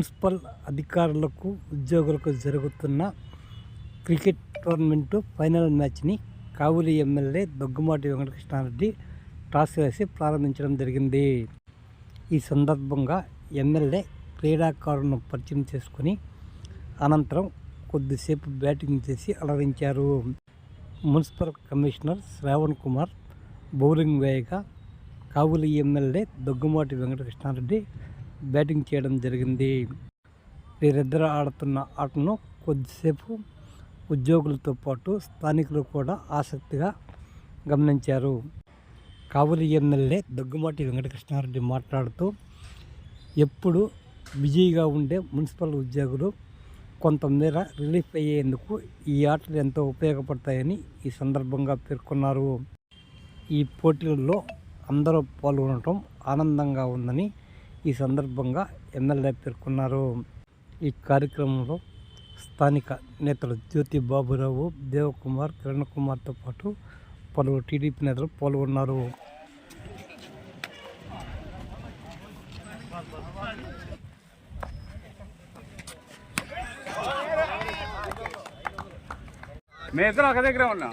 Municipal అధికారులకు ఉద్యోగులకు జరుగుతున్న క్రికెట్ టోర్నమెంటు ఫైనల్ మ్యాచ్ని కావులి ఎమ్మెల్యే దగ్గుమాటి వెంకటకృష్ణారెడ్డి టాస్ వేసి ప్రారంభించడం జరిగింది. ఈ సందర్భంగా ఎమ్మెల్యే క్రీడాకారులను పరిచయం చేసుకొని అనంతరం కొద్దిసేపు బ్యాటింగ్ చేసి అలరించారు. Municipal commissioner Shravan Kumar bowling వేయగా కావులి ఎమ్మెల్యే దగ్గుమాటి వెంకటకృష్ణారెడ్డి బ్యాటింగ్ చేయడం జరిగింది. వీరిద్దరు ఆడుతున్న ఆటను కొద్దిసేపు ఉద్యోగులతో పాటు స్థానికులు కూడా ఆసక్తిగా గమనించారు. కావులి ఎమ్మెల్యే దగ్గుమాటి వెంకటకృష్ణారెడ్డి మాట్లాడుతూ ఎప్పుడు బిజీగా ఉండే మున్సిపల్ ఉద్యోగులు కొంతమేర రిలీఫ్ అయ్యేందుకు ఈ ఆటలు ఎంతో ఉపయోగపడతాయని ఈ సందర్భంగా పేర్కొన్నారు. ఈ పోటీల్లో అందరూ పాల్గొనడం ఆనందంగా ఉందని ఈ సందర్భంగా ఎమ్మెల్యే పేర్కొన్నారు. ఈ కార్యక్రమంలో స్థానిక నేతలు జ్యోతి బాబురావు దేవకుమార్ కిరణ్ కుమార్తో పాటు పలువురు టీడీపీ నేతలు పాల్గొన్నారు. మేము ఇద్దరం ఒక దగ్గర ఉన్నాం.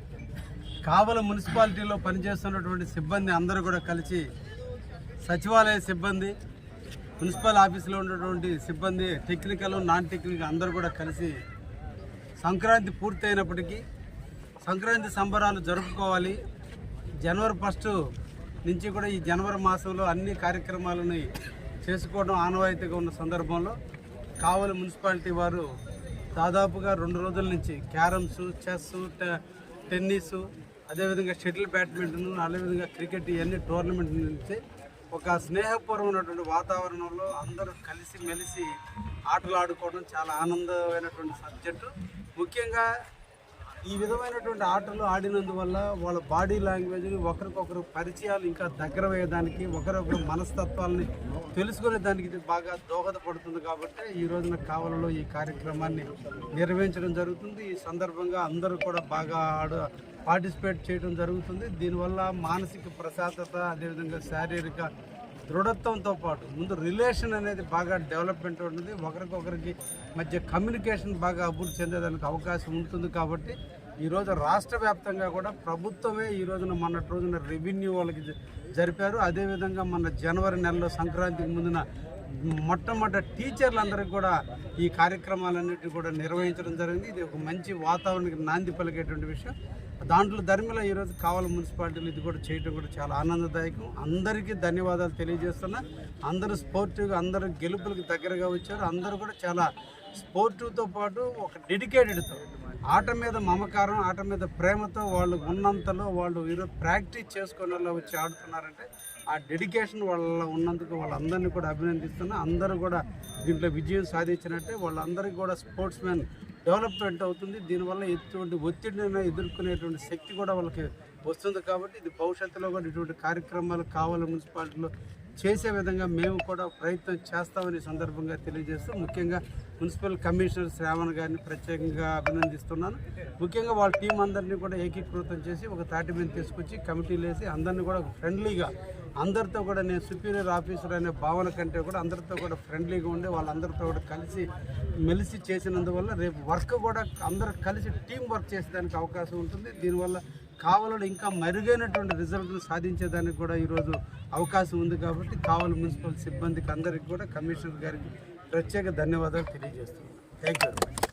కావల మున్సిపాలిటీలో పనిచేస్తున్నటువంటి సిబ్బంది అందరూ కూడా కలిసి సచివాలయ సిబ్బంది మున్సిపల్ ఆఫీసులో ఉన్నటువంటి సిబ్బంది టెక్నికల్ నాన్ టెక్నికల్ అందరూ కూడా కలిసి సంక్రాంతి పూర్తయినప్పటికీ సంక్రాంతి సంబరాలు జరుపుకోవాలి. జనవరి ఫస్ట్ నుంచి కూడా ఈ జనవరి మాసంలో అన్ని కార్యక్రమాలని చేసుకోవడం ఆనవాయితీగా ఉన్న సందర్భంలో కావలి మున్సిపాలిటీ వారు దాదాపుగా రెండు రోజుల నుంచి క్యారమ్స్ చెస్ టెన్నిస్ అదేవిధంగా షటిల్ బ్యాడ్మింటన్ అదేవిధంగా క్రికెట్ ఇవన్నీ టోర్నమెంట్ నుంచి ఒక స్నేహపూర్వమైనటువంటి వాతావరణంలో అందరూ కలిసి మెలిసి ఆటలు ఆడుకోవడం చాలా ఆనందమైనటువంటి సబ్జెక్టు. ముఖ్యంగా ఈ విధమైనటువంటి ఆటలు ఆడినందువల్ల వాళ్ళ బాడీ లాంగ్వేజ్ ఒకరికొకరు పరిచయాలు ఇంకా దగ్గర వేయడానికి ఒకరొకరు మనస్తత్వాలని తెలుసుకునే దానికి ఇది బాగా దోహదపడుతుంది కాబట్టి ఈ రోజున కావలలో ఈ కార్యక్రమాన్ని నిర్వహించడం జరుగుతుంది. ఈ సందర్భంగా అందరూ కూడా బాగా ఆడు పార్టిసిపేట్ చేయడం జరుగుతుంది. దీనివల్ల మానసిక ప్రశాంతత అదేవిధంగా శారీరక దృఢత్వంతో పాటు ముందు రిలేషన్ అనేది బాగా డెవలప్మెంట్ ఉంటుంది ఒకరికొకరికి మధ్య కమ్యూనికేషన్ బాగా అభివృద్ధి చెందేదానికి అవకాశం ఉంటుంది కాబట్టి ఈరోజు రాష్ట్ర వ్యాప్తంగా కూడా ప్రభుత్వమే ఈ రోజున మొన్నటి రోజున రెవెన్యూ వాళ్ళకి జరిపారు. అదేవిధంగా మన జనవరి నెలలో సంక్రాంతికి ముందున మొట్టమొదటి టీచర్లందరికీ కూడా ఈ కార్యక్రమాలన్నింటినీ కూడా నిర్వహించడం జరిగింది. ఇది ఒక మంచి వాతావరణానికి నాంది పలికేటువంటి విషయం. దాంట్లో ధర్మిలో ఈరోజు కావాల మున్సిపాలిటీలు ఇది కూడా చేయడం కూడా చాలా ఆనందదాయకం. అందరికీ ధన్యవాదాలు తెలియజేస్తున్నా. అందరూ స్పోర్టివ్గా అందరూ గెలుపులకు దగ్గరగా వచ్చారు. అందరూ కూడా చాలా స్పోర్టివ్తో పాటు ఒక డెడికేటెడ్తో. ఆట మీద మమకారం ఆట మీద ప్రేమతో వాళ్ళు ఉన్నంతలో వాళ్ళు ఈరోజు ప్రాక్టీస్ చేసుకునే వచ్చి ఆడుతున్నారంటే ఆ డెడికేషన్ వాళ్ళ ఉన్నందుకు వాళ్ళందరినీ కూడా అభినందిస్తున్నా. అందరూ కూడా దీంట్లో విజయం సాధించినట్టే వాళ్ళందరికీ కూడా స్పోర్ట్స్ మ్యాన్ డెవలప్మెంట్ అవుతుంది. దీనివల్ల ఎటువంటి ఒత్తిడిని ఎదుర్కొనేటువంటి శక్తి కూడా వాళ్ళకి వస్తుంది కాబట్టి ఇది భవిష్యత్తులో కూడా ఇటువంటి కార్యక్రమాలు కావాలి మున్సిపాలిటీలో చేసే విధంగా మేము కూడా ప్రయత్నం చేస్తామని సందర్భంగా తెలియజేస్తూ ముఖ్యంగా మున్సిపల్ కమిషనర్ శ్రావణ్ గారిని ప్రత్యేకంగా అభినందిస్తున్నాను. ముఖ్యంగా వాళ్ళ టీం అందరినీ కూడా ఏకీకృతం చేసి ఒక తాటి మీద తీసుకొచ్చి కమిటీలు వేసి అందరినీ కూడా ఫ్రెండ్లీగా అందరితో కూడా నేను సుపీరియర్ ఆఫీసర్ అనే భావన కంటే కూడా అందరితో కూడా ఫ్రెండ్లీగా ఉండి వాళ్ళందరితో కూడా కలిసి మెలిసి చేసినందువల్ల రేపు వర్క్ కూడా అందరూ కలిసి టీం వర్క్ చేసేదానికి అవకాశం ఉంటుంది. దీనివల్ల కావలలో ఇంకా మెరుగైనటువంటి రిజల్ట్ను సాధించేదానికి కూడా ఈరోజు అవకాశం ఉంది కాబట్టి కావలి మున్సిపల్ సిబ్బందికి అందరికీ కూడా కమిషనర్ గారికి ప్రత్యేక ధన్యవాదాలు తెలియజేస్తున్నాను థ్యాంక్ యూ